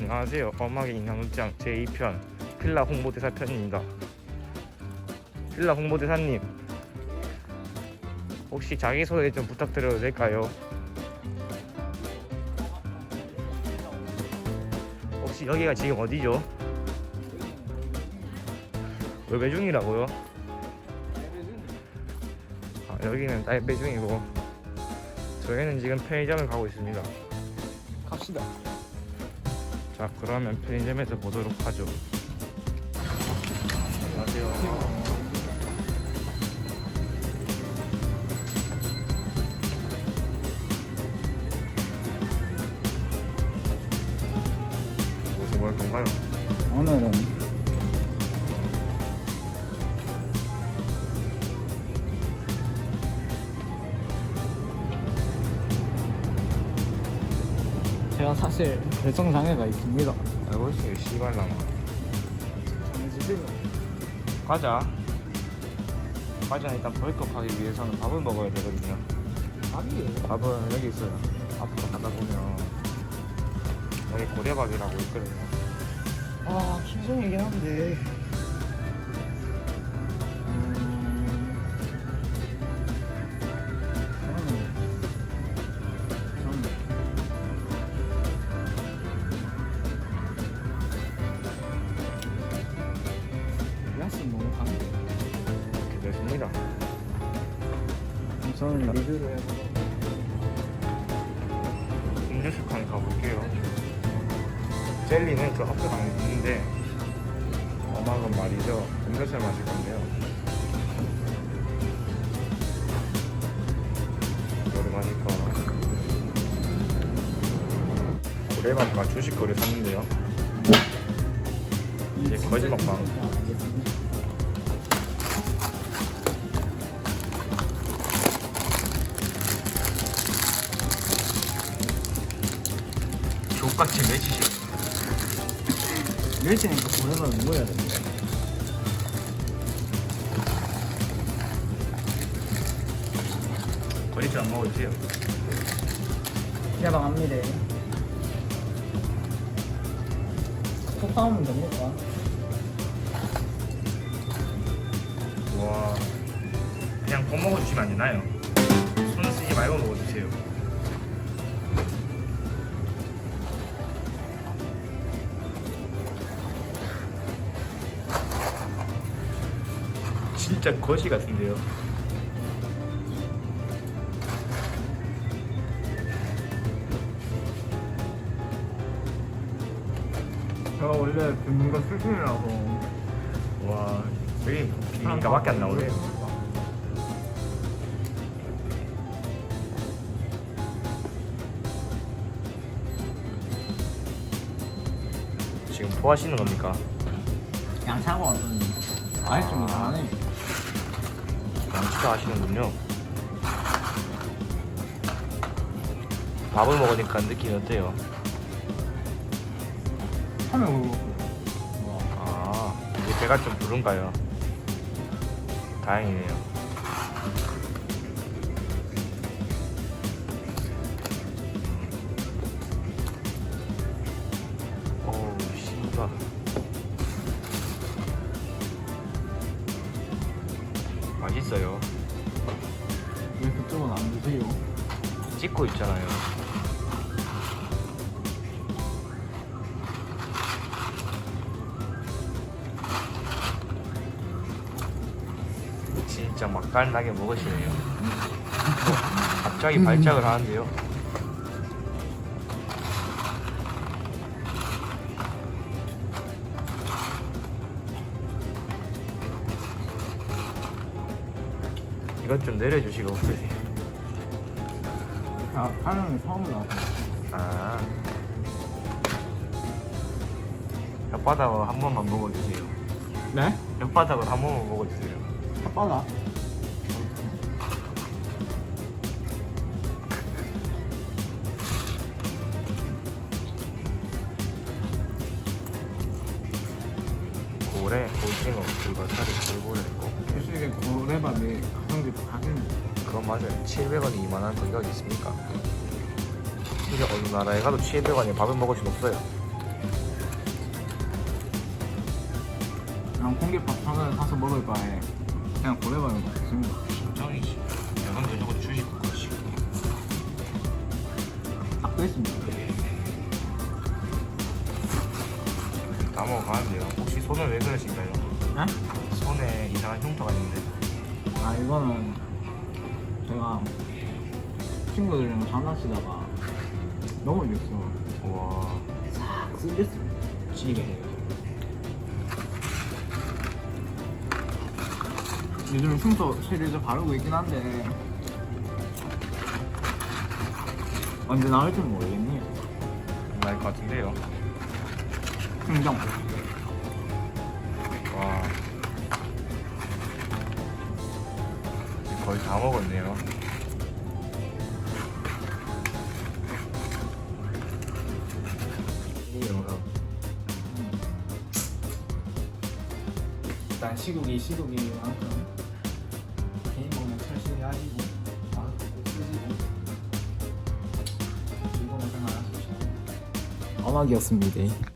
안녕하세요. 엄마의 인상극장 제2편 필라 홍보대사 편입니다. 필라 홍보대사님, 혹시 자기소개 좀 부탁드려도 될까요? 혹시 여기가 지금 어디죠? 외배 중이라고요? 아, 여기는 딸배 중이고 저희는 지금 편의점을 가고 있습니다. 갑시다. 자 그러면 편의점에서 보도록 하죠 안녕하세요 뭘 건가요? 오늘은 제가 사실 결정 장애가 있습니다. 알고 있어요 씨발라마 정해주세요. 과자 과자 일단 벌컥하기 위해서는 밥을 먹어야 되거든요 밥이에요. 밥은 여기 있어요 앞으로 가다 보면 여기 고래밥이라고 있거든요 아, 김성이긴 한데. 저는 리뷰를 해서 음료수 칸 가볼게요. 젤리는 그 학교 안에 있는데 엄마는 말이죠. 음료수를 마실 건데요. 여름하니까 고래밥과 주식거리 샀는데요. 이제 거짓 먹 방. 족같이 매치시 멸치니까 보내면 먹어야 됩니다. 거짓 안 먹어주세요. 야방합니다. 톡하면 됩니까? 와 그냥 꼭 먹어주시면 안 되나요? 손 쓰지 말고 먹어주세요. 진짜 거시 같은데요. 제가 원래 듣는 거 수준이라고. 와 여기 비빔가밖에 안 나오네요. 지금 뭐 하시는 겁니까? 양차고 어떤 아예 좀 이상하네. 양치가 하시는군요. 밥을 먹으니까 느낌이 어때요? 하면 그거. 아, 이제 배가 좀 부른가요? 다행이네요. 찍고 있잖아요. 진짜 맛깔나게 먹으시네요. 갑자기 발작을 하는데요. 이것 좀 내려주시고 아, 하는 처음 나왔어. 아. 혓바닥을 한 번만 먹어주세요. 네? 혓바닥을 한 번만 먹어주세요. 혓바닥? 고래, 오징어, 불가사리, 돌고래, 꽃게. 솔직히 고래밥이 가성비 맞아요 700원이 이만한 가격이 있습니까? 이게 어느 나라에 가도 700원이 밥을 먹을 순 없어요. 그냥 공기밥상을 사서 먹을 바에 그냥 고래밥을 먹겠습니다. 진짜이지. 여러분들 저거 주식 그것이 딱 됐습니다. 다 먹어가는데요. 혹시 손을 왜 그러신가요? 에? 손에 이상한 흉터가 있는데. 아 이거는 제가 친구들이랑 장난치다가 넘어졌어. 우와. 싹 쓸렸어. 찌개. 요즘 흉터 세례제 바르고 있긴 한데 언제 나올지 모르겠네요. 나을 것 같은데요. 인정. 거의 다 먹었네요. 일단 시국이 시국이만큼 개인 먹는 철실히 하시고 마음 쓰시고 즐거운 생활 하십시오. 어막이었습니다.